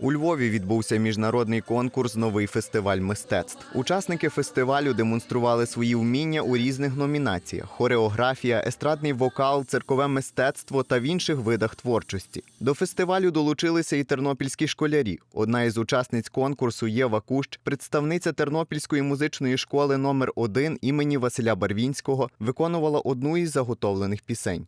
У Львові відбувся міжнародний конкурс Новий фестиваль мистецтв. Учасники фестивалю демонстрували свої вміння у різних номінаціях: хореографія, естрадний вокал, циркове мистецтво та в інших видах творчості. До фестивалю долучилися і тернопільські школярі. Одна із учасниць конкурсу Єва Кущ, представниця Тернопільської музичної школи номер 1 імені Василя Барвінського, виконувала одну із заготовлених пісень.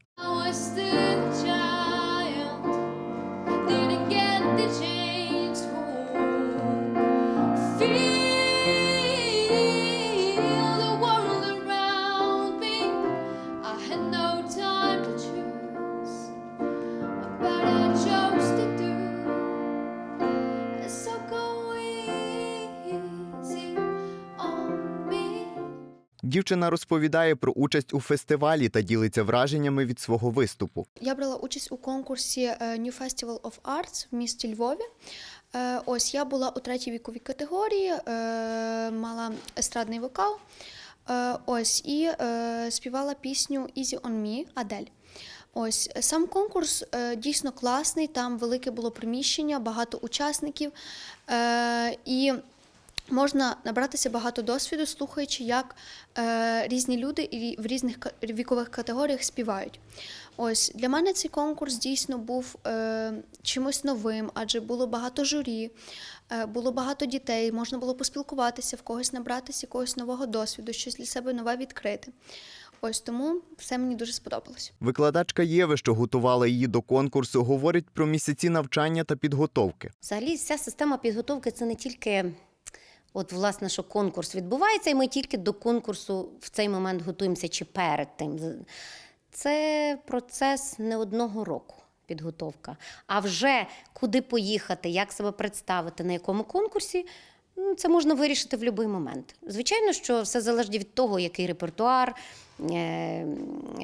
Дівчина розповідає про участь у фестивалі та ділиться враженнями від свого виступу. Я брала участь у конкурсі е, New Festival of Arts в місті Львові. Е, Ось я була у третій віковій категорії, е, мала естрадний вокал. Ось і співала пісню Easy on Me Адель. Ось сам конкурс дійсно класний. Там велике було приміщення, багато учасників. І Можна набратися багато досвіду, слухаючи, як е, різні люди і в різних вікових категоріях співають. Ось для мене цей конкурс дійсно був е, чимось новим, адже було багато журі, е, було багато дітей, можна було поспілкуватися, в когось набратися якогось нового досвіду, щось для себе нове відкрити. Ось тому все мені дуже сподобалось. Викладачка Єви, що готувала її до конкурсу, говорить про місяці навчання та підготовки. Взагалі, вся система підготовки це не тільки. От, власне, що конкурс відбувається, і ми тільки до конкурсу в цей момент готуємося чи перед тим. Це процес не одного року підготовка. А вже куди поїхати, як себе представити, на якому конкурсі, ну, це можна вирішити в будь-який момент. Звичайно, що все залежить від того, який репертуар,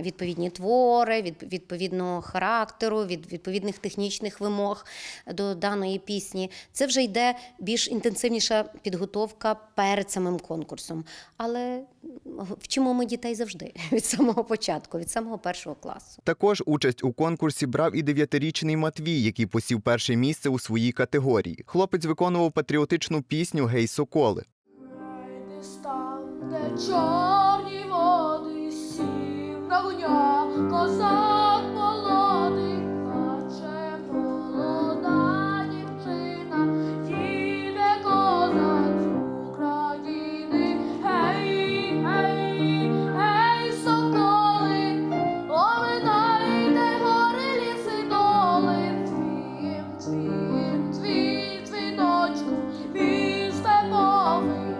відповідні твори, від відповідного характеру, від відповідних технічних вимог до даної пісні. Це вже йде більш інтенсивніша підготовка перед самим конкурсом. Але вчимо ми дітей завжди від самого початку, від самого першого класу. Також участь у конкурсі брав і дев'ятирічний Матвій, який посів перше місце у своїй категорії. Хлопець виконував патріотичну пісню Гей Соколи. Не козак молодий, плаче молода дівчина, їде козак України. Гей, гей, гей, соколи, гори ліси доли, твім, твім, твій, твіночку, мій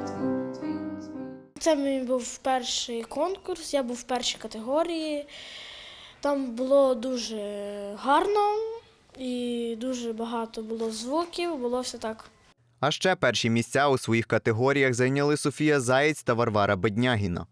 твій, твій. Це мій був перший конкурс, я був в першій категорії. Там було дуже гарно і дуже багато було звуків, було все так. А ще перші місця у своїх категоріях зайняли Софія Заєць та Варвара Беднягіна.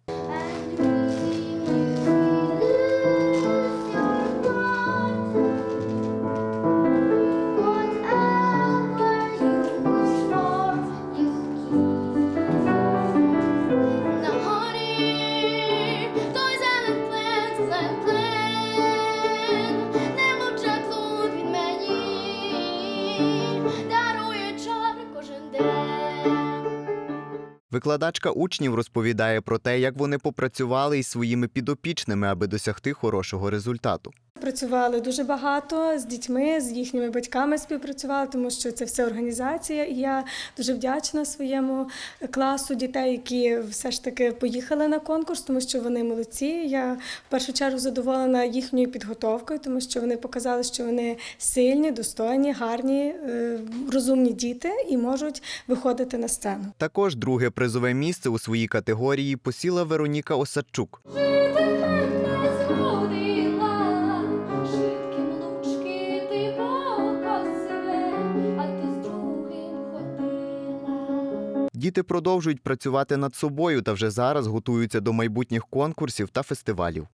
Викладачка учнів розповідає про те, як вони попрацювали із своїми підопічними, аби досягти хорошого результату. Працювали дуже багато з дітьми, з їхніми батьками співпрацювали, тому що це все організація. І я дуже вдячна своєму класу дітей, які все ж таки поїхали на конкурс, тому що вони молодці. Я в першу чергу задоволена їхньою підготовкою, тому що вони показали, що вони сильні, достойні, гарні, е, розумні діти і можуть виходити на сцену. Також друге призове місце у своїй категорії посіла Вероніка Осадчук. Діти продовжують працювати над собою та вже зараз готуються до майбутніх конкурсів та фестивалів.